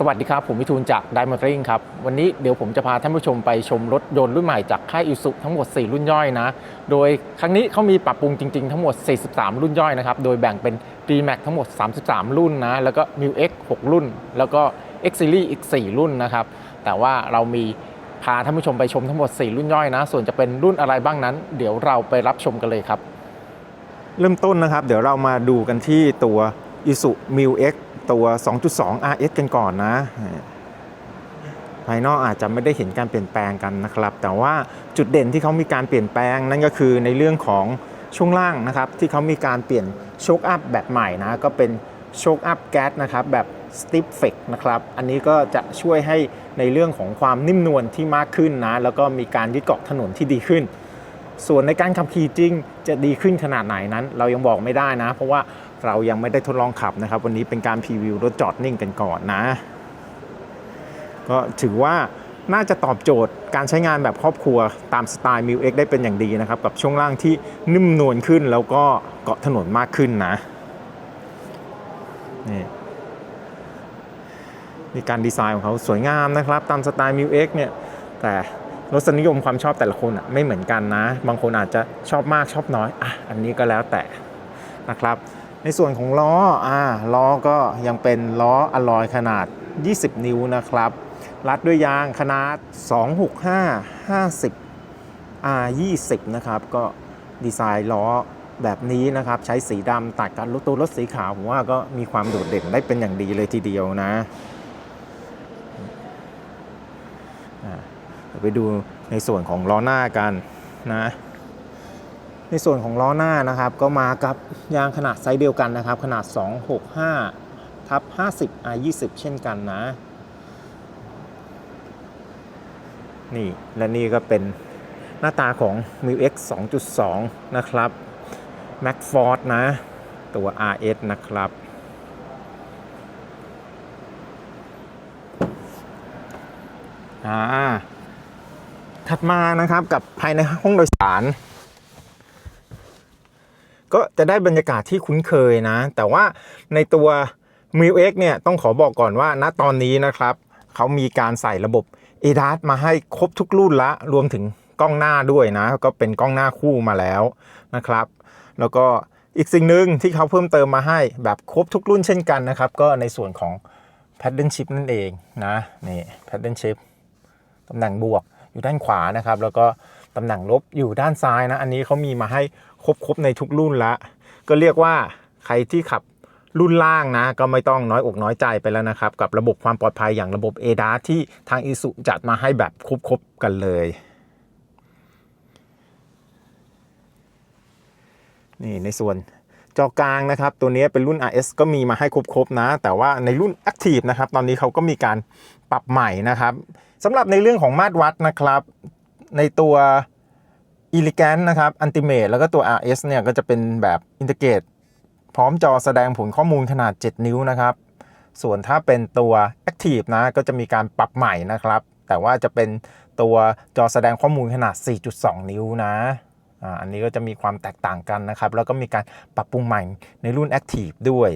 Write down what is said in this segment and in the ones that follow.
สวัสดีครับ ผมวิทูลจาก Diamond Ring ครับ วันนี้เดี๋ยวผมจะพาท่านผู้ชมไปชมรถยนต์รุ่นใหม่จากค่ายอิสุทั้งหมด 4 รุ่นย่อยนะ โดยครั้งนี้เขามีปรับปรุงจริง ๆ ทั้งหมด 43 รุ่นย่อยนะครับ โดยแบ่งเป็น D-Max ทั้งหมด 33 รุ่นนะ แล้วก็ m i X 6 รุ่น แล้วก็ X Series อีก 4 รุ่นนะครับ แต่ว่าเรามีพาท่านผู้ชมไปชมทั้งหมด 4 รุ่นย่อยนะ ส่วนจะเป็นรุ่นอะไรบ้างนั้น เดี๋ยวเราไปรับชมกันเลยครับ เริ่มต้นนะครับ เดี๋ยวเรามาดูกันที่ตัว i s u m i l X ตัว 2.2 RS กันก่อนนะ ภายนอกอาจจะไม่ได้เห็นการเปลี่ยนแปลงกันนะครับ แต่ว่าจุดเด่นที่เขามีการเปลี่ยนแปลงนั่นก็คือในเรื่องของช่วงล่างนะครับ ที่เขามีการเปลี่ยนโชคอัพแบบใหม่นะ ก็เป็นโชคอัพแก๊สนะครับแบบ Stiff f e c นะครับ อันนี้ก็จะช่วยให้ในเรื่องของความนิ่มนวลที่มากขึ้นนะ แล้วก็มีการยึดเกาะถนนที่ดีขึ้น ส่วนในการขับขี่จริงจะดีขึ้นขนาดไหนนั้น เรายังบอกไม่ได้นะ เพราะว่า เรายังไม่ได้ทดลองขับนะครับ วันนี้เป็นการพรีวิวรถจอดนิ่งกันก่อนนะ ก็ถือว่าน่าจะตอบโจทย์การใช้งานแบบครอบครัวตามสไตล์ m ิ X ได้เป็นอย่างดีนะครับ กับช่วงล่างที่นิ่มนวลขึ้นแล้วก็เกาะถนนมากขึ้นนะนี่มีการดีไซน์ของเขาสวยงามนะครับ ตามสไตล์ m ิ X เนี่ยแต่รสนิยมความชอบแต่ละคนอะไม่เหมือนกันนะ บางคนอาจจะชอบมากชอบน้อยอะอันนี้ก็แล้วแต่นะครับ ในส่วนของล้ออ่าล้อก็ยังเป็นล้ออลลอยขนาด 20 นิ้วนะครับ รัดด้วยยางขนาด 265 50 R20 นะครับ ก็ดีไซน์ล้อแบบนี้นะครับ ใช้สีดำตัดกับรถตัวรถสีขาวผมว่าก็มีความโดดเด่นได้เป็นอย่างดีเลยทีเดียวนะอ่าไปดูในส่วนของล้อหน้ากันนะ ในส่วนของล้อหน้านะครับ ก็มากับยางขนาดไซส์เดียวกันนะครับ ขนาด 265ทับ50 R20 เช่นกันนะ นี่และนี่ก็เป็นหน้าตาของ m i X 2.2 นะครับ Mac Ford นะ ตัว RS นะครับ อ่า ถัดมานะครับกับภายในห้องโดยสาร ก็จะได้บรรยากาศที่คุ้นเคยนะ แต่ว่าในตัว m i l X เนี่ยต้องขอบอกก่อนว่าณตอนนี้นะครับ เขามีการใส่ระบบ ADAS มาให้ครบทุกรุ่นละ รวมถึงกล้องหน้าด้วยนะ ก็เป็นกล้องหน้าคู่มาแล้วนะครับ แล้วก็อีกสิ่งหนึ่งที่เขาเพิ่มเติมมาให้แบบครบทุกรุ่นเช่นกันนะครับ ก็ในส่วนของ Paddle Shift นั่นเองนะนี่ Paddle Shift ตำแหน่งบวกอยู่ด้านขวานะครับ แล้วก็ตำแหน่งลบอยู่ด้านซ้ายนะ อันนี้เขามีมาให้ครบๆในทุกรุ่นละ ก็เรียกว่าใครที่ขับรุ่นล่างนะ ก็ไม่ต้องน้อยอกน้อยใจไปแล้วนะครับ กับระบบความปลอดภัยอย่างระบบ ADAS ที่ทางอิสุจัดมาให้แบบครบๆกันเลยนี่ในส่วนจอกลางนะครับ ตัวนี้เป็นรุ่น RS ก็มีมาให้ครบๆนะ แต่ว่าในรุ่น Active นะครับ ตอนนี้เขาก็มีการปรับใหม่นะครับสำหรับในเรื่องของมาตรวัดนะครับ ในตัว e l e g a n t นะครับ Ultimate แล้วก็ตัว RS เนี่ยก็จะเป็นแบบอินเต r เก e พร้อมจอแสดงผลข้อมูลขนาด 7 นิ้วนะครับ ส่วนถ้าเป็นตัว Active นะก็จะมีการปรับใหม่นะครับ แต่ว่าจะเป็นตัวจอแสดงข้อมูลขนาด 4.2 นิ้วนะอันนี้ก็จะมีความแตกต่างกันนะครับ แล้วก็มีการปรับปรุงใหม่ในรุ่น Active ด้วย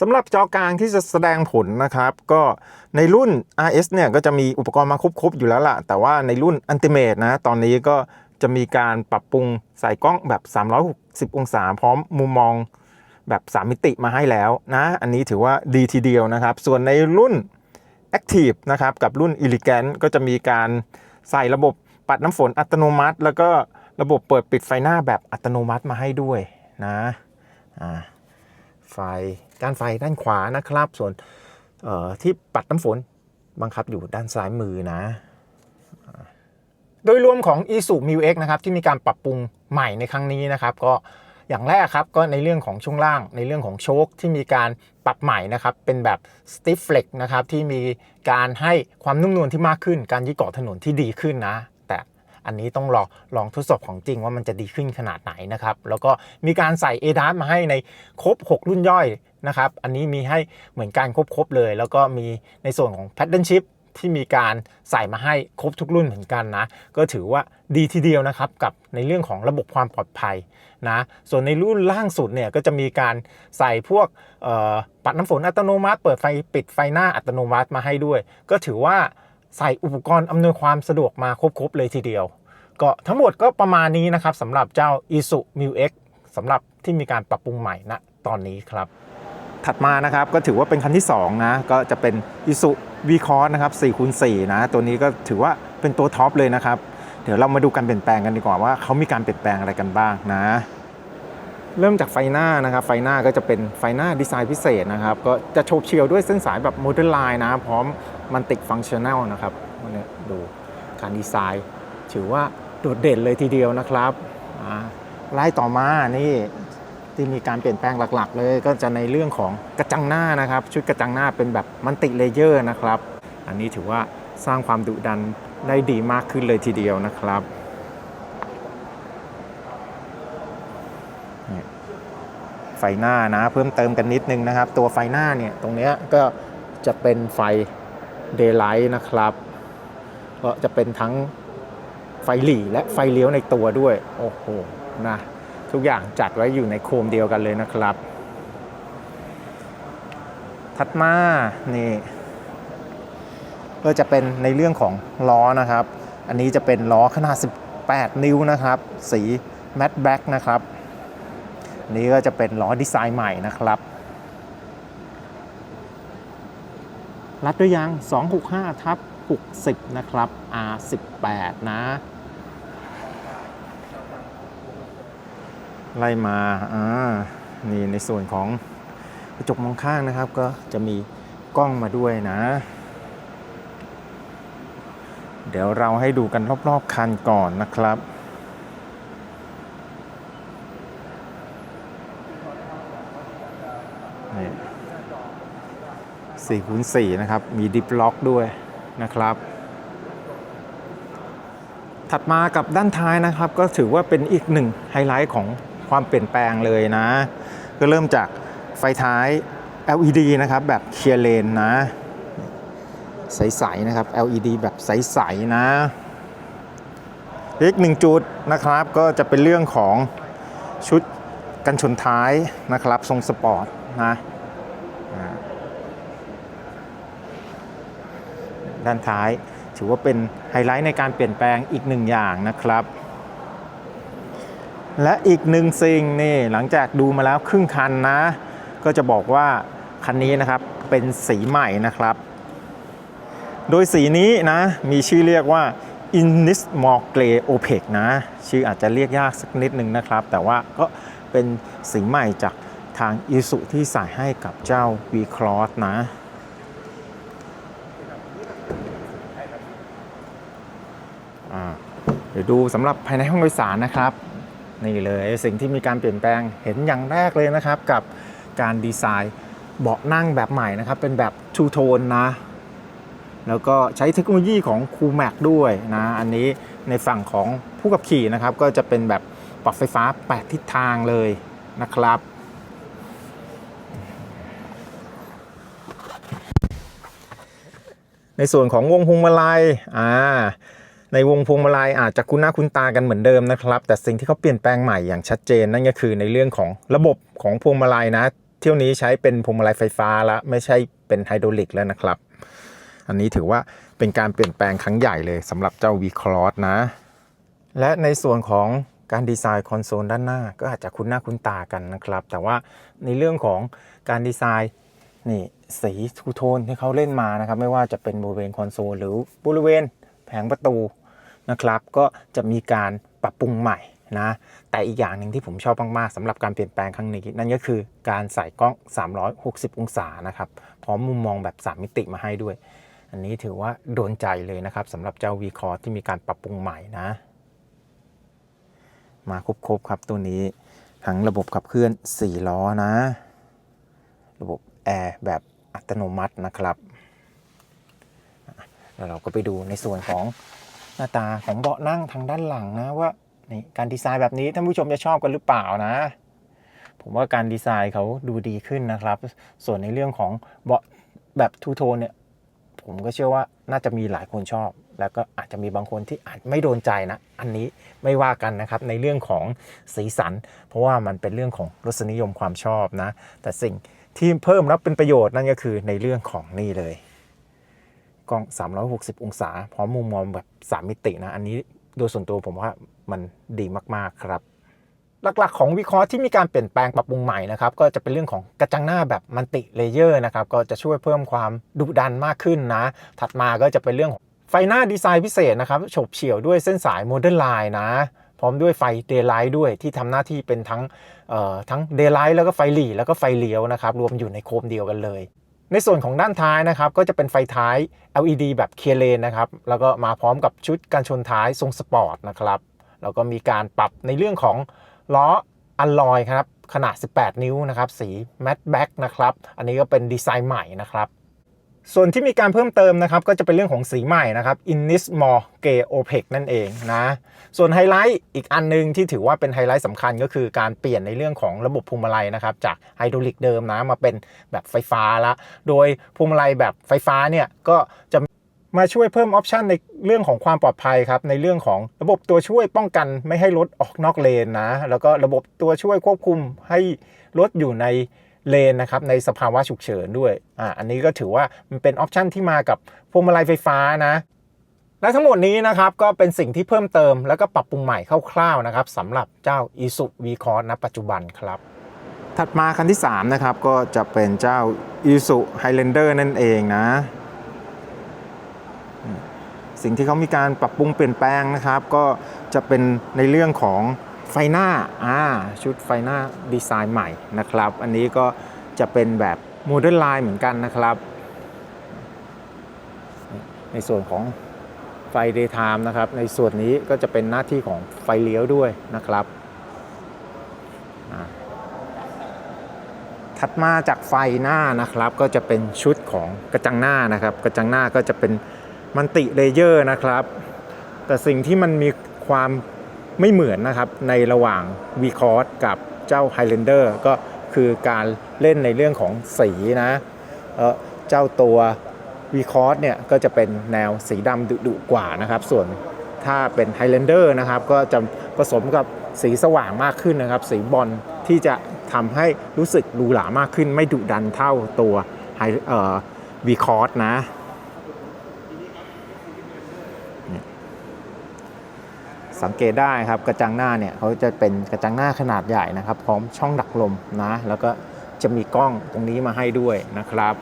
สำหรับจอกลางที่จะแสดงผลนะครับ ก็ในรุ่น RS เนี่ยก็จะมีอุปกรณ์มาครบๆอยู่แล้วล่ะ แต่ว่าในรุ่น Ultimate นะ ตอนนี้ก็ จะมีการปรับปรุงใส่กล้องแบบ 360 องศา พร้อมมุมมองแบบ 3 มิติมาให้แล้วนะ อันนี้ถือว่าดีทีเดียวนะครับ ส่วนในรุ่น Active นะครับกับรุ่น Elegant ก็จะมีการใส่ระบบปัดน้ำฝนอัตโนมัติ แล้วก็ระบบเปิดปิดไฟหน้าแบบอัตโนมัติมาให้ด้วยนะไฟการไฟด้านขวานะครับ ส่วนที่ปัดน้ำฝนบังคับอยู่ด้านซ้ายมือนะ โดยรวมของ i s u m i X นะครับที่มีการปรับปรุงใหม่ในครั้งนี้นะครับก็อย่างแรกครับก็ในเรื่องของช่วงล่างในเรื่องของโชคที่มีการปรับใหม่นะครับเป็นแบบ stiff flex นะครับที่มีการให้ความนุ่มนวลที่มากขึ้น การยึดเกาะถนนที่ดีขึ้นนะ แต่อันนี้ต้องลอลองทดสอบของจริงว่ามันจะดีขึ้นขนาดไหนนะครับแล้วก็มีการใส่ ADAS มาให้ในครบ 6 รุ่นย่อยนะครับอันนี้มีให้เหมือนกันครบๆเลย แล้วก็มีในส่วนของ Pattern Shift ที่มีการใส่มาให้ครบทุกรุ่นเหมือนกันนะ ก็ถือว่าดีทีเดียวนะครับกับในเรื่องของระบบความปลอดภัยนะส่วนในรุ่นล่างสุดเนี่ยก็จะมีการใส่พวกปัดน้ำฝนอัตโนมัติ เปิดไฟปิดไฟหน้าอัตโนมัติมาให้ด้วย ก็ถือว่าใส่อุปกรณ์อำนวยความสะดวกมาครบๆเลยทีเดียว ก็ทั้งหมดก็ประมาณนี้นะครับสำหรับเจ้า i s u m u x สำหรับที่มีการปรับปรุงใหม่ณตอนนี้ครับ ถัดมานะครับก็ถือว่าเป็นคันที่2นะก็จะเป็น i s u v c o s นะครับ4คูณ4นะตัวนี้ก็ถือว่าเป็นตัวท็อปเลยนะครับ เดี๋ยวเรามาดูการเปลี่ยนแปลงกันดีกว่าว่าเขามีการเปลี่ยนแปลงอะไรกันบ้างนะ เริ่มจากไฟหน้านะครับไฟหน้าก็จะเป็นไฟหน้าดีไซน์พิเศษนะครับก็จะโฉบเฉี่ยวด้วยเส้นสายแบบโมเดิร์นไลน์นะ พร้อมมันติดฟังชั่นแนลนะครับนี่ดูการดีไซน์ถือว่าโดดเด่นเลยทีเดียวนะครับอ่าไล่ต่อมานี่ ที่มีการเปลี่ยนแปลงหลักๆ เลยก็จะในเรื่องของกระจังหน้านะครับ ชุดกระจังหน้าเป็นแบบมันติเลเยอร์นะครับ อันนี้ถือว่าสร้างความดุดันได้ดีมากขึ้นเลยทีเดียวนะครับไฟหน้านะเพิ่มเติมกันนิดนึงนะครับ ตัวไฟหน้าเนี่ยตรงนี้ก็จะเป็นไฟ Daylight นะครับก็จะเป็นทั้งไฟหลีและไฟเลี้ยวในตัวด้วย โอ้โหนะ ทุกอย่างจัดไว้อยู่ในโคมเดียวกันเลยนะครับ ถัดมานี่ก็จะเป็นในเรื่องของล้อนะครับ อันนี้จะเป็นล้อขนาด 18 นิ้วนะครับ สี Matte Black นะครับนนี้ก็จะเป็นล้อดีไซน์ใหม่นะครับ รัดด้วยยาง265ทับ60 นะครับ R18 นะ ไล่มาอ่านี่ในส่วนของกระจกมองข้างนะครับ ก็จะมีกล้องมาด้วยนะ เดี๋ยวเราให้ดูกันรอบๆคันก่อนนะครับนี่สี่คูณสี่นะครับ มีดิฟล็อกด้วยนะครับ ถัดมากับด้านท้ายนะครับ ก็ถือว่าเป็นอีกหนึ่งไฮไลท์ของ ความเปลี่ยนแปลงเลยนะ ก็เริ่มจากไฟท้าย LED นะครับ แบบเคลียร์เลนนะ ใสๆนะครับ LED แบบใสๆนะอีกหนึ่งจุดนะครับก็จะเป็นเรื่องของชุดกันชนท้ายนะครับ ทรงสปอร์ตนะด้านท้ายถือว่าเป็นไฮไลท์ในการเปลี่ยนแปลงอีกหนึ่งอย่างนะครับ และอีกหนึ่งสิ่งนี่หลังจากดูมาแล้วครึ่งคันนะ ก็จะบอกว่าคันนี้นะครับเป็นสีใหม่นะครับ โดยสีนี้นะมีชื่อเรียกว่า Inis m o r Grey Opaque นะ ชื่ออาจจะเรียกยากสักนิดนึงนะครับ แต่ว่าก็เป็นสีใหม่จากทาง i s u ที่ใส่ให้กับเจ้า V Cross นะ เดี๋ยวดูสำหรับภายในห้องโดยสารนะครับ นี่เลยสิ่งที่มีการเปลี่ยนแปลงเห็นอย่างแรกเลยนะครับ กับการดีไซน์เบาะนั่งแบบใหม่นะครับ เป็นแบบทูโทนนะ แล้วก็ใช้เทคโนโลยีของ c o o m a x ด้วยนะ อันนี้ในฝั่งของผู้ขับขี่นะครับ ก็จะเป็นแบบปรับไฟฟ้า 8 ทิศทางเลยนะครับในส่วนของวงพวงมาลัยอ่า ในวงพวงมาลัยอาจจะคุ้นหน้าคุ้นตากันเหมือนเดิมนะครับ แต่สิ่งที่เขาเปลี่ยนแปลงใหม่อย่างชัดเจนนั่นก็คือในเรื่องของระบบของพวงมาลัยนะ เที่ยวนี้ใช้เป็นพวงมาลัยไฟฟ้าแล้วไม่ใช่เป็นไฮดรอลิกแล้วนะครับ อันนี้ถือว่าเป็นการเปลี่ยนแปลงครั้งใหญ่เลยสำหรับเจ้า V Cross นะ และในส่วนของการดีไซน์คอนโซลด้านหน้าก็อาจจะคุ้นหน้าคุ้นตากันนะครับ แต่ว่าในเรื่องของการดีไซน์นี่สีทูโทนที่เขาเล่นมานะครับ ไม่ว่าจะเป็นบริเวณคอนโซลหรือบริเวณแผงประตู นะครับ ก็จะมีการปรับปรุงใหม่นะแต่อีกอย่างหนึ่งที่ผมชอบมาก ๆสำหรับการเปลี่ยนแปลงครั้งนี้นั่นก็คือการใส่กล้อง 360 องศานะครับพร้อมมุมมองแบบ 3 มิติมาให้ด้วย อันนี้ถือว่าโดนใจเลยนะครับสำหรับเจ้า V c o r ที่มีการปรับปรุงใหม่นะ มาครบๆครับตัวนี้ทั้งระบบขับเคลื่อน 4 ล้อนะ ระบบแอร์แบบอัตโนมัตินะครับแล้วเราก็ไปดูในส่วนของ หน้าตาของเบาะนั่งทางด้านหลังนะว่านี่การดีไซน์แบบนี้ท่านผู้ชมจะชอบกันหรือเปล่านะ ผมว่าการดีไซน์เขาดูดีขึ้นนะครับ ส่วนในเรื่องของเบาะแบบทูโทนเนี่ยผมก็เชื่อว่าน่าจะมีหลายคนชอบ แล้วก็อาจจะมีบางคนที่อาจไม่โดนใจนะ อันนี้ไม่ว่ากันนะครับในเรื่องของสีสัน เพราะว่ามันเป็นเรื่องของรสนิยมความชอบนะ แต่สิ่งที่เพิ่มแล้วเป็นประโยชน์นั่นก็คือในเรื่องของนี่เลย ล้อง 360 องศา พร้อมมุมมองแบบ 3 มิตินะ อันนี้โดยส่วนตัวผมว่ามันดีมากๆครับ หลักๆ ของวิเคราะห์ที่มีการเปลี่ยนแปลงปรับปรุงใหม่นะครับก็จะเป็นเรื่องของกระจังหน้าแบบมันติเลเยอร์นะครับก็จะช่วยเพิ่มความดุดันมากขึ้นนะ ถัดมาก็จะเป็นเรื่องของไฟหน้าดีไซน์พิเศษนะครับฉบเฉี่ยวด้วยเส้นสายโมเดิร์นไลน์นะพร้อมด้วยไฟเดย์ไลท์ด้วยที่ทำหน้าที่เป็นทั้งทั้งเดย์ไลท์แล้วก็ไฟหลีแล้วก็ไฟเลี้ยวนะครับรวมอยู่ในโคมเดียวกันเลย ในส่วนของด้านท้ายนะครับก็จะเป็นไฟท้าย LED แบบเคเลนนะครับแล้วก็มาพร้อมกับชุดการชนท้ายทรงสปอร์ตนะครับแล้วก็มีการปรับในเรื่องของล้ออัลลอยครับขนาด 18 นิ้วนะครับสีแมตต์แบ็กนะครับอันนี้ก็เป็นดีไซน์ใหม่นะครับ ส่วนที่มีการเพิ่มเติมนะครับก็จะเป็นเรื่องของสีใหม่นะครับ Innis More Grey Opaque นั่นเองนะ ส่วนไฮไลท์อีกอันหนึงที่ถือว่าเป็นไฮไลท์สำคัญก็คือการเปลี่ยนในเรื่องของระบบพวงมาลัยนะครับ จากไฮดรอลิกเดิมนะมาเป็นแบบไฟฟ้าละ โดยพวงมาลัยแบบไฟฟ้าเนี่ยก็จะมาช่วยเพิ่มออปชันในเรื่องของความปลอดภัยครับ ในเรื่องของระบบตัวช่วยป้องกันไม่ให้รถออกนอกเลนนะ แล้วก็ระบบตัวช่วยควบคุมให้รถอยู่ใน เลนนะครับในสภาวะฉุกเฉินด้วยอ่าอันนี้ก็ถือว่ามันเป็นออปชันที่มากับพวงมาลัยไฟฟ้านะและทั้งหมดนี้นะครับก็เป็นสิ่งที่เพิ่มเติม แล้วก็ปรับปรุงใหม่คร่าวๆนะครับสำหรับเจ้า i s u v c o r s ณปัจจุบันครับ ถัดมาคันที่ 3 นะครับ ก็จะเป็นเจ้า i s u Highlander นั่นเองนะ สิ่งที่เขามีการปรับปรุงเปลี่ยนแปลงนะครับ ก็จะเป็นในเรื่องของ ไฟหน้าอ่าชุดไฟหน้าดีไซน์ใหม่นะครับ อันนี้ก็จะเป็นแบบโมเดิร์นไลน์เหมือนกันนะครับ ในส่วนของไฟ daytime นะครับ ในส่วนนี้ก็จะเป็นหน้าที่ของไฟเลี้ยวด้วยนะครับถัดมาจากไฟหน้านะครับ ก็จะเป็นชุดของกระจังหน้านะครับ กระจังหน้าก็จะเป็นมันติเลเยอร์นะครับ แต่สิ่งที่มันมีความ ไม่เหมือนนะครับในระหว่าง v c o r s กับเจ้า Highlander ก็คือการเล่นในเรื่องของสีนะเเจ้าตัว v c o r s เนี่ยก็จะเป็นแนวสีดำดุๆกว่านะครับ ส่วนถ้าเป็น Highlander นะครับก็จะผสมกับสีสว่างมากขึ้นนะครับ สีบอลที่จะทำให้รู้สึกหรูหรามากขึ้น ไม่ดุดันเท่าตัว Hi- เอ่อ v c o r s นะ สังเกตได้ครับกระจังหน้าเนี่ยเขาจะเป็นกระจังหน้าขนาดใหญ่นะครับ พร้อมช่องดักลมนะแล้วก็จะมีกล้องตรงนี้มาให้ด้วยนะครับ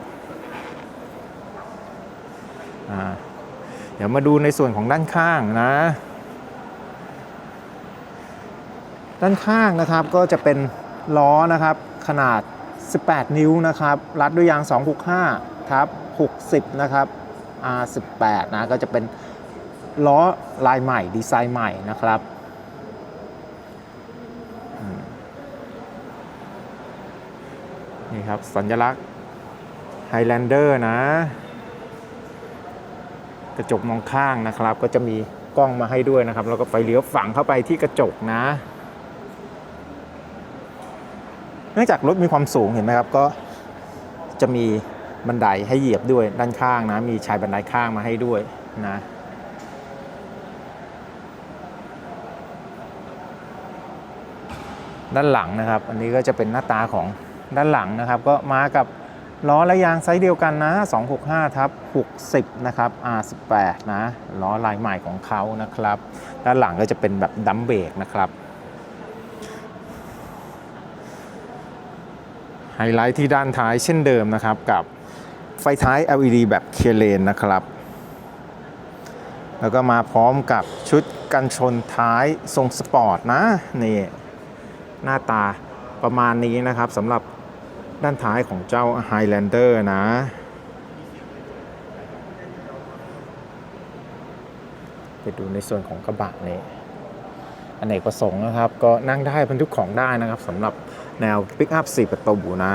เดี๋ยวมาดูในส่วนของด้านข้างนะ ด้านข้างนะครับก็จะเป็นล้อนะครับขนาด 18 นิ้วนะครับ รัดด้วยยาง 265ทับ60 นะครับ R18 นะก็จะเป็น ล้อลายใหม่ดีไซน์ใหม่นะครับนี่ครับ สัญลักษณ์ Highlander นะ กระจกมองข้างนะครับ ก็จะมีกล้องมาให้ด้วยนะครับ แล้วก็ไฟเลี้ยวฝังเข้าไปที่กระจกนะ เนื่องจากรถมีความสูงเห็นไหมครับ ก็จะมีบันไดให้เหยียบด้วยด้านข้างนะ มีชายบันไดข้างมาให้ด้วยนะ ด้านหลังนะครับ อันนี้ก็จะเป็นหน้าตาของด้านหลังนะครับ ก็มากับล้อและยางไซส์เดียวกันนะ 265ทับ60 นะครับ R18 นะ ล้อลายใหม่ของเขานะครับ ด้านหลังก็จะเป็นแบบดัมเบรกนะครับ ไฮไลท์ที่ด้านท้ายเช่นเดิมนะครับ กับไฟท้าย LED แบบเคเลนนะครับ แล้วก็มาพร้อมกับชุดกันชนท้ายทรงสปอร์ตนะ นี่ หน้าตาประมาณนี้นะครับสำหรับด้านท้ายของเจ้า Highlander นะ ไปดูในส่วนของกระบะนี่อนเนกประสงค์นะครับ ก็นั่งได้บรรทุกของได้นะครับสำหรับแนว Pick Up 4ประตูนะ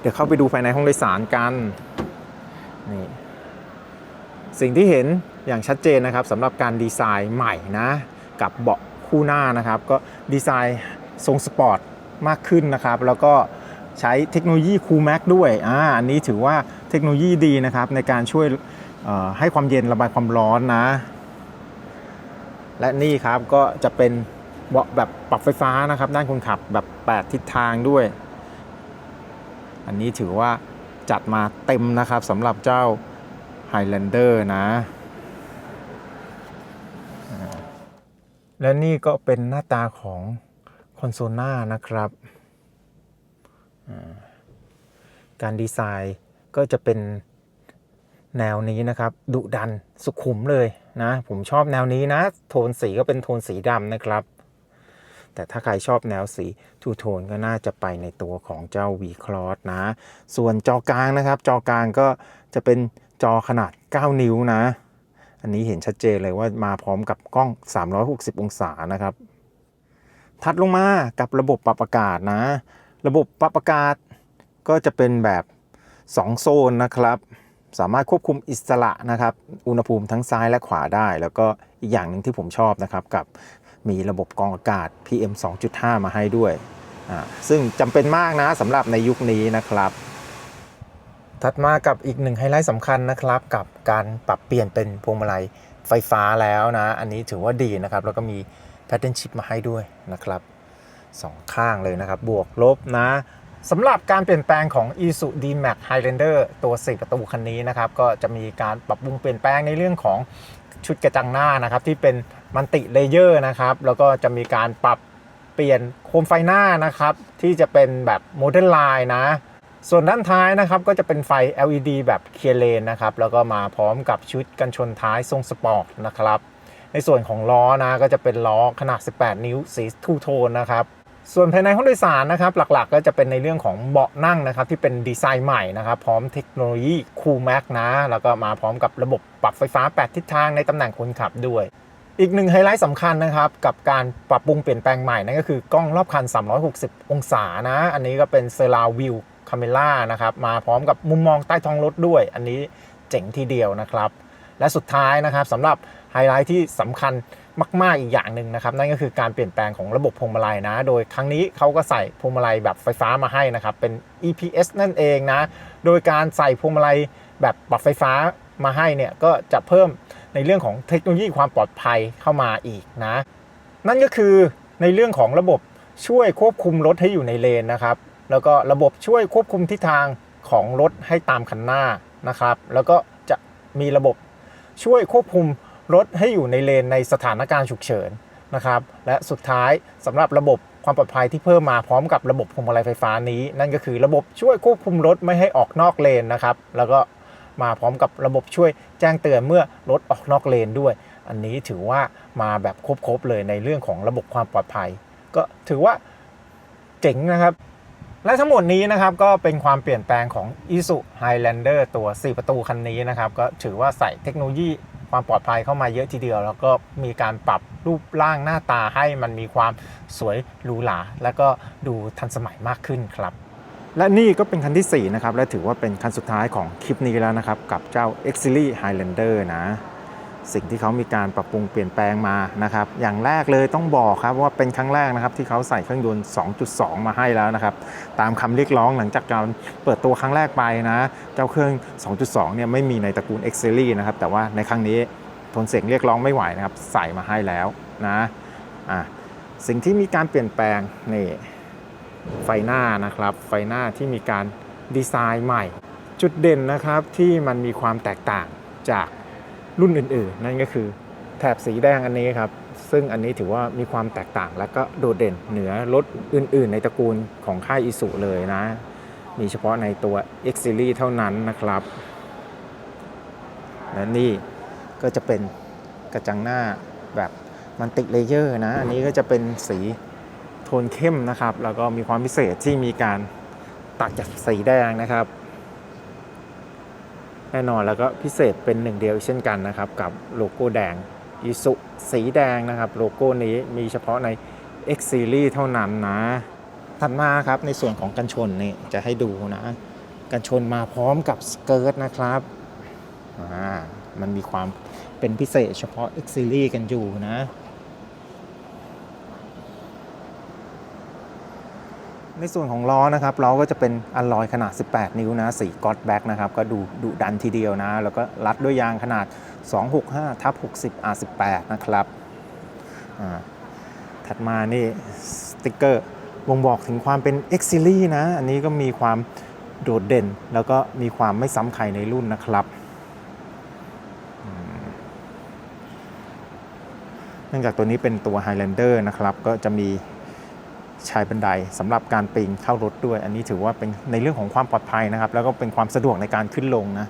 เดี๋ยวเข้าไปดูภายในห้องโดยสารกัน นี่ สิ่งที่เห็น อย่างชัดเจนนะครับสำหรับการดีไซน์ใหม่นะกับเบาะคู่หน้านะครับ ก็ดีไซน์ทรงสปอร์ตมากขึ้นนะครับ แล้วก็ใช้เทคโนโลยี Cool Max ด้วยอ่าอันนี้ถือว่าเทคโนโลยีดีนะครับ ในการช่วยให้ความเย็นระบายความร้อนนะ และนี่ครับก็จะเป็นเบาะแบบปรับไฟฟ้านะครับ ด้านคนขับแบบ 8 ทิศทางด้วย อันนี้ถือว่าจัดมาเต็มนะครับสำหรับเจ้า Highlander นะอ่า และนี่ก็เป็นหน้าตาของคอนโซลหน้านะครับ การดีไซน์ก็จะเป็นแนวนี้นะครับ ดุดันสุขุมเลยนะ ผมชอบแนวนี้นะ โทนสีก็เป็นโทนสีดำนะครับ แต่ถ้าใครชอบแนวสีทูโทนก็น่าจะไปในตัวของเจ้า V Cross นะ ส่วนจอกลางนะครับ จอกลางก็จะเป็นจอขนาด 9 นิ้วนะ อันนี้เห็นชัดเจนเลยว่ามาพร้อมกับกล้อง 360 องศานะครับ ถัดลงมากับระบบปรับอากาศนะ ระบบปรับอากาศก็จะเป็นแบบ 2 โซนนะครับ สามารถควบคุมอิสระนะครับ อุณหภูมิทั้งซ้ายและขวาได้ แล้วก็อีกอย่างหนึ่งที่ผมชอบนะครับกับมีระบบกรองอากาศ PM 2.5 มาให้ด้วยอ่าซึ่งจำเป็นมากนะสำหรับในยุคนี้นะครับ ถัดมากับอีกหนึ่งไฮไลท์สำคัญนะครับ กับการปรับเปลี่ยนเป็นพวงมาลัยไฟฟ้าแล้วนะ อันนี้ถือว่าดีนะครับ แล้วก็มีแพทเทิร์นชิพมาให้ด้วยนะครับสองข้างเลยนะครับ บวกลบนะสำหรับการเปลี่ยนแปลงของ i s u D-Max Highlander ตัว 4 ประตูคันนี้นะครับ ก็จะมีการปรับปรุงเปลี่ยนแปลงในเรื่องของชุดกระจังหน้านะครับ ที่เป็นมันติเลเยอร์นะครับ แล้วก็จะมีการปรับเปลี่ยนโคมไฟหน้านะครับ ที่จะเป็นแบบโมเดลไลน์นะ ส่วนด้านท้ายนะครับก็จะเป็นไฟ LED แบบเคียร์เลนนะครับแล้วก็มาพร้อมกับชุดกันชนท้ายทรงสปอร์ตนะครับในส่วนของล้อนะก็จะเป็นล้อขนาด 18 นิ้วสีทูโทนนะครับส่วนภายในห้องโดยสารนะครับหลักๆ ก็จะเป็นในเรื่องของเบาะนั่งนะครับที่เป็นดีไซน์ใหม่นะครับพร้อมเทคโนโลยี Cool Max นะแล้วก็มาพร้อมกับระบบปรับไฟฟ้า 8 ทิศทางในตำแหน่งคนขับด้วย อีกหนึ่งไฮไลท์สำคัญนะครับกับการปรับปรุงเปลี่ยนแปลงใหม่นั่นก็คือกล้องรอบคัน 360 องศานะ อันนี้ก็เป็นเซราวิว คาเมล่านะครับมาพร้อมกับมุมมองใต้ท้องรถด้วย อันนี้เจ๋งทีเดียวนะครับ และสุดท้ายนะครับสำหรับไฮไลท์ที่สำคัญมากๆอีกอย่างหนึ่งนะครับนั่นก็คือการเปลี่ยนแปลงของระบบพวงมาลัยนะ โดยครั้งนี้เขาก็ใส่พวงมาลัยแบบไฟฟ้ามาให้นะครับเป็น EPS นั่นเองนะ โดยการใส่พวงมาลัยแบบปรับไฟฟ้ามาให้เนี่ยก็จะเพิ่มในเรื่องของเทคโนโลยีความปลอดภัยเข้ามาอีกนะ นั่นก็คือในเรื่องของระบบช่วยควบคุมรถให้อยู่ในเลนนะครับ แล้วก็ระบบช่วยควบคุมทิศทางของรถให้ตามคันหน้านะครับ แล้วก็จะมีระบบช่วยควบคุมรถให้อยู่ในเลนในสถานการณ์ฉุกเฉินนะครับ และสุดท้ายสำหรับระบบความปลอดภัยที่เพิ่มมาพร้อมกับระบบพวงมาลัยไฟฟ้านี้ นั่นก็คือระบบช่วยควบคุมรถไม่ให้ออกนอกเลนนะครับ แล้วก็มาพร้อมกับระบบช่วยแจ้งเตือนเมื่อรถออกนอกเลนด้วย อันนี้ถือว่ามาแบบครบๆเลยในเรื่องของระบบความปลอดภัย ก็ถือว่าเจ๋งนะครับ และทั้งหมดนี้นะครับก็เป็นความเปลี่ยนแปลงของ i s u Highlander ตัว 4 ประตูคันนี้นะครับก็ถือว่าใส่เทคโนโลยีความปลอดภัยเข้ามาเยอะทีเดียว แล้วก็มีการปรับรูปร่างหน้าตาให้มันมีความสวยหรูหราแล้วก็ดูทันสมัยมากขึ้นครับ และนี่ก็เป็นคันที่ 4 นะครับ และถือว่าเป็นคันสุดท้ายของคลิปนี้แล้วนะครับ กับเจ้า X Series Highlander นะ สิ่งที่เขามีการปรับปรุงเปลี่ยนแปลงมานะครับ อย่างแรกเลยต้องบอกครับว่าเป็นครั้งแรกนะครับที่เขาใส่เครื่องยนต์ 2.2 มาให้แล้วนะครับ ตามคำเรียกร้องหลังจากการเปิดตัวครั้งแรกไปนะ เจ้าเครื่อง 2.2 เนี่ยไม่มีในตระกูล X Series นะครับ แต่ว่าในครั้งนี้ทนเสียงเรียกร้องไม่ไหวนะครับ ใส่มาให้แล้วนะอะสิ่งที่มีการเปลี่ยนแปลงนี่ไฟหน้านะครับ ไฟหน้าที่มีการดีไซน์ใหม่ จุดเด่นนะครับที่มันมีความแตกต่างจาก รุ่นอื่นๆ นั่นก็คือแถบสีแดงอันนี้ครับ ซึ่งอันนี้ถือว่ามีความแตกต่างและก็โดดเด่นเหนือรถอื่นๆ ในตระกูลของค่ายอิสุเลยนะ มีเฉพาะในตัว X Series เท่านั้นนะครับและนี่ก็จะเป็นกระจังหน้าแบบมันติเลเยอร์นะ อันนี้ก็จะเป็นสีโทนเข้มนะครับ แล้วก็มีความพิเศษที่มีการตัดจากสีแดงนะครับ แน่นอนแล้วก็พิเศษเป็นหนึ่งเดียวเช่นกันนะครับ กับโลโก้แดงอิสุสีแดงนะครับ โลโก้นี้มีเฉพาะใน X Series เท่านั้นนะถัดมาครับในส่วนของกันชนนี่จะให้ดูนะ กันชนมาพร้อมกับสเกิร์ตนะครับมันมีความเป็นพิเศษเฉพาะ X Series กันอยู่นะ ในส่วนของล้อนะครับล้อก็จะเป็นอัลลอยขนาด 18 นิ้วนะสีก็อดแบ็กนะครับก็ดูดุดันทีเดียวนะ แล้วก็รัดด้วยยางขนาด 265ทับ60 R18 นะครับถัดมานี่สติกเกอร์บ่งบอกถึงความเป็น X Series นะ อันนี้ก็มีความโดดเด่น แล้วก็มีความไม่ซ้ำใครในรุ่นนะครับเนื่องจากตัวนี้เป็นตัว Highlander นะครับ ก็จะมี ชายบันไดสำหรับการปีนเข้ารถด้วย อันนี้ถือว่าเป็นในเรื่องของความปลอดภัยนะครับ แล้วก็เป็นความสะดวกในการขึ้นลงนะ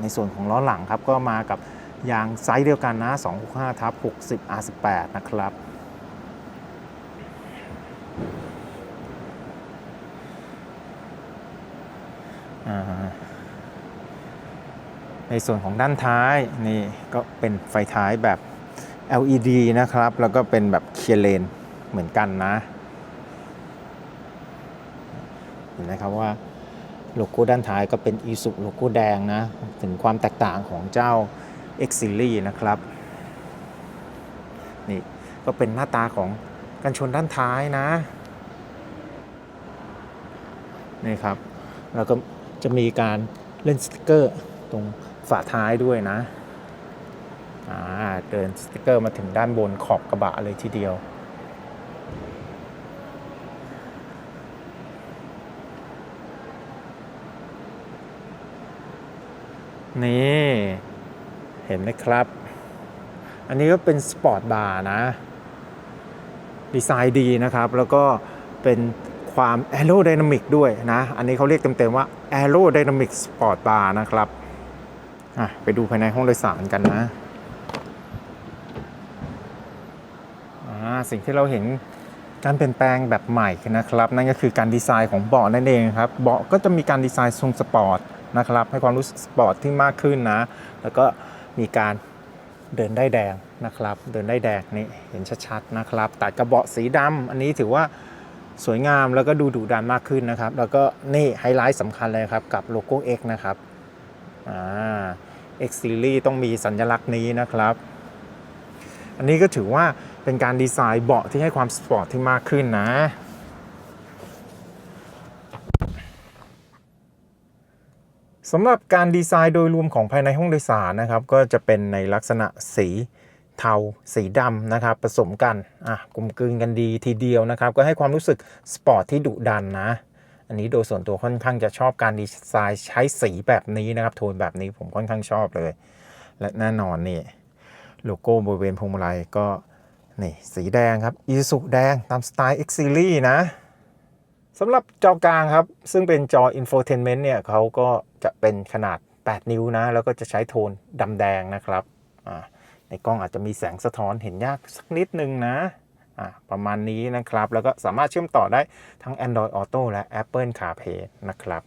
ในส่วนของล้อหลังครับก็มากับยางไซส์เดียวกันนะ 265ทับ60 R18 นะครับ ในส่วนของด้านท้ายนี่ก็เป็นไฟท้ายแบบ LED นะครับ แล้วก็เป็นแบบเคลียร์เลนเหมือนกันนะ เห็ นไหมครับว่าโลโก้ด้านท้ายก็เป็นอีสุโลโก้แดงนะ ถึงความแตกต่างของเจ้า X Series นะครับ นี่ก็เป็นหน้าตาของกันชนด้านท้ายนะนี่ครับ แล้วก็จะมีการเล่นสติกเกอร์ตรงฝาท้ายด้วยนะเดินสติกเกอร์มาถึงด้านบนขอบกระบะเลยทีเดียว นี่เห็นไหมครับ อันนี้ก็เป็นสปอร์ตบาร์นะ ดีไซน์ดีนะครับ แล้วก็เป็นความแอโร d y นามิกด้วยนะ อันนี้เขาเรียกเต็มๆว่าแอโร d y นามิกสปอร์ตบาร์นะครับไปดูภายในห้องโดยสารกันนะสิ่งที่เราเห็นการเปลี่ยนแปลงแบบใหม่นะครับ นั่นก็คือการดีไซน์ของเบาะนั่นเองครับเบาะก็จะมีการดีไซน์ทรงสปอร์ต นะครับ ให้ความรู้สึกสปอร์ตที่มากขึ้นนะ แล้วก็มีการเดินได้แดงนะครับ เดินได้แดงนี่เห็นชัดๆนะครับ ตัดกระเบาะสีดำอันนี้ถือว่าสวยงามแล้วก็ดูดุดันมากขึ้นนะครับ แล้วก็นี่ไฮไลท์สำคัญเลยครับกับโลโก้ X นะครับอ่า X Series ต้องมีสัญลักษณ์นี้นะครับ อันนี้ก็ถือว่าเป็นการดีไซน์เบาะที่ให้ความสปอร์ตที่มากขึ้นนะ สำหรับการดีไซน์โดยรวมของภายในห้องโดยสารนะครับ ก็จะเป็นในลักษณะสีเทาสีดำนะครับ ผสมกันอะกลมกลืนกันดีทีเดียวนะครับ ก็ให้ความรู้สึกสปอร์ตที่ดุดันนะ อันนี้โดยส่วนตัวค่อนข้างจะชอบการดีไซน์ใช้สีแบบนี้นะครับโทนแบบนี้ผมค่อนข้างชอบเลย และแน่นอนนี่โลโก้บริเวณพวงมาลัยก็นี่สีแดงครับอีสุแดงตามสไตล์ X Series นะสำหรับจอกลางครับ ซึ่งเป็นจอ Infotainment เนี่ยเขาก็ จะเป็นขนาด 8 นิ้วนะ แล้วก็จะใช้โทนดำแดงนะครับในกล้องอาจจะมีแสงสะท้อนเห็นยากสักนิดนึงนะประมาณนี้นะครับ แล้วก็สามารถเชื่อมต่อได้ทั้ง Android Auto และ Apple CarPlay นะครับ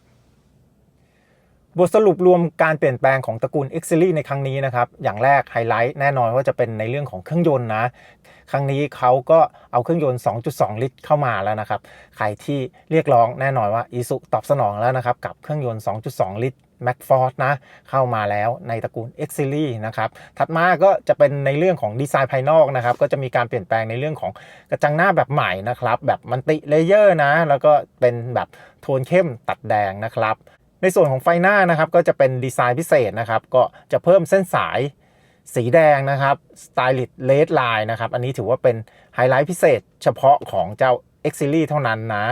บทสรุปรวมการเปลี่ยนแปลงของตระกูล X Series ในครั้งนี้นะครับ อย่างแรกไฮไลท์แน่นอนว่าจะเป็นในเรื่องของเครื่องยนต์นะ ครั้งนี้เขาก็เอาเครื่องยนต์ 2.2 ลิตรเข้ามาแล้วนะครับ ใครที่เรียกร้องแน่นอนว่า i s u ตอบสนองแล้วนะครับกับเครื่องยนต์ 2.2 ลิตร m a c f o r d นะเข้ามาแล้วในตระกูล X Series นะครับถัดมาก็จะเป็นในเรื่องของดีไซน์ภายนอกนะครับก็จะมีการเปลี่ยนแปลงในเรื่องของกระจังหน้าแบบใหม่นะครับแบบมันติเลเยอร์นะ แล้วก็เป็นแบบโทนเข้มตัดแดงนะครับ ในส่วนของไฟหน้านะครับก็จะเป็นดีไซน์พิเศษนะครับก็จะเพิ่มเส้นสาย สีแดงนะครับ Stylish Red Line นะครับ อันนี้ถือว่าเป็นไฮไลท์พิเศษเฉพาะของเจ้า X Series เท่านั้นนะ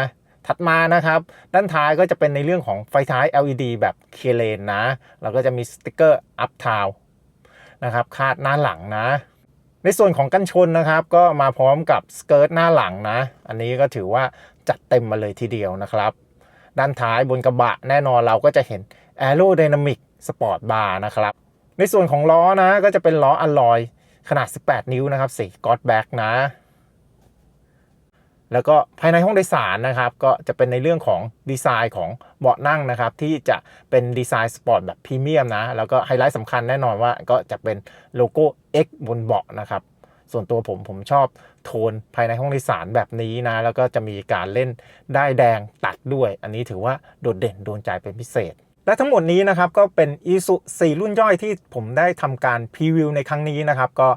ถัดมานะครับ ด้านท้ายก็จะเป็นในเรื่องของไฟท้าย LED แบบเคเลนนะ แล้วก็จะมีสติกเกอร์ Up Town นะครับคาดหน้าหลังนะ ในส่วนของกันชนนะครับ ก็มาพร้อมกับสเกิร์ตหน้าหลังนะ อันนี้ก็ถือว่าจัดเต็มมาเลยทีเดียวนะครับ ด้านท้ายบนกระบะแน่นอนเราก็จะเห็น Aero Dynamic Sport Bar นะครับ ในส่วนของล้อนะก็จะเป็นล้ออัลลอยขนาด 18 นิ้วนะครับสีกอดแบ็กนะ แล้วก็ภายในห้องโดยสารนะครับ ก็จะเป็นในเรื่องของดีไซน์ของเบาะนั่งนะครับ ที่จะเป็นดีไซน์สปอร์ตแบบพรีเมียมนะ แล้วก็ไฮไลท์สำคัญแน่นอนว่าก็จะเป็นโลโก้ X บนเบาะนะครับส่วนตัวผมผมชอบโทนภายในห้องโดยสารแบบนี้นะ แล้วก็จะมีการเล่นได้แดงตัดด้วย อันนี้ถือว่าโดดเด่นโดนใจเป็นพิเศษ และทั้งหมดนี้นะครับก็เป็น i s u 4รุ่นย่อยที่ผมได้ทำการพรีวิวในครั้งนี้นะครับก็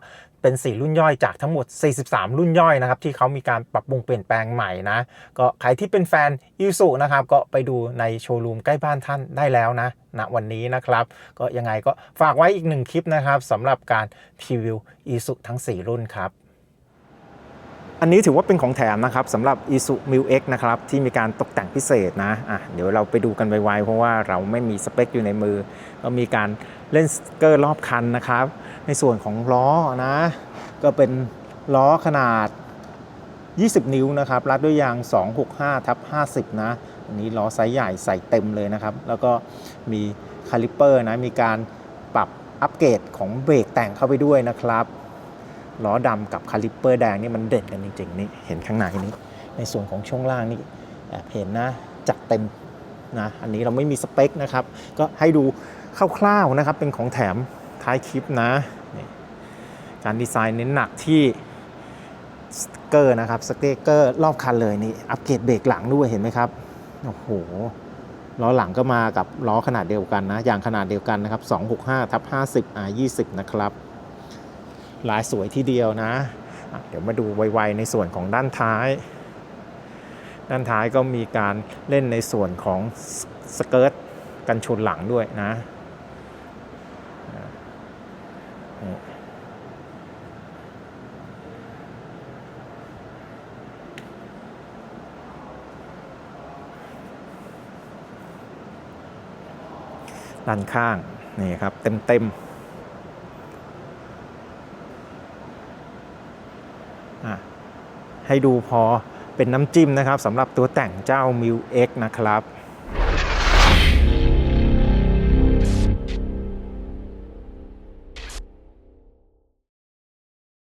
เป็น 4 รุ่นย่อยจากทั้งหมด 43 รุ่นย่อยนะครับที่เขามีการปรับปรุงเปลี่ยนแปลงใหม่นะก็ใครที่เป็นแฟนอิสุนะครับก็ไปดูในโชว์รูมใกล้บ้านท่านได้แล้วนะณวันนี้นะครับ ก็ยังไงก็ฝากไว้อีกหนึ่งคลิปนะครับสำหรับการรีวิวอิสุทั้ง 4 รุ่นครับ อันนี้ถือว่าเป็นของแถมนะครับสำหรับ i s u m i l X นะครับที่มีการตกแต่งพิเศษนะอะเดี๋ยวเราไปดูกันไวๆเพราะว่าเราไม่มีสเปคอยู่ในมือ ก็มีการเล่นสเกอร์รอบคันนะครับ ในส่วนของล้อนะ ก็เป็นล้อขนาด 20 นิ้วนะครับรัดด้วยยาง 265ทับ50 นะอันนี้ล้อไซส์ใหญ่ใส่เต็มเลยนะครับ แล้วก็มีคาลิปเปอร์นะมีการปรับอัปเกรดของเบรกแต่งเข้าไปด้วยนะครับ ล้อดำกับคาลิปเปอร์แดงนี่มันเด่นกันจริงๆนี่เห็นข้างในนี้ ในส่วนของช่วงล่างนี่แอบเห็นนะจัดเต็มนะอันนี้เราไม่มีสเปคนะครับ ก็ให้ดูคร่าวๆนะครับ เป็นของแถมท้ายคลิปนะ การดีไซน์เน้นหนักที่สติ๊กเกอร์นะครับสติ๊กเกอร์รอบคันเลยนี่อัปเกรดเบรกหลังด้วยเห็นไหมครับโอ้โหล้อหลังก็มากับล้อขนาดเดียวกันนะ อย่างขนาดเดียวกันนะครับ 265ทับ50 R 20 นะครับ ลายสวยทีเดียวนะ เดี๋ยวมาดูไวๆในส่วนของด้านท้าย ด้านท้ายก็มีการเล่นในส่วนของสเกิร์ตกันชนหลังด้วยนะด้านข้างนี่ครับเต็มๆ อะ ให้ดูพอเป็นน้ำจิ้มนะครับสำหรับตัวแต่งเจ้า m ิ X นะครับ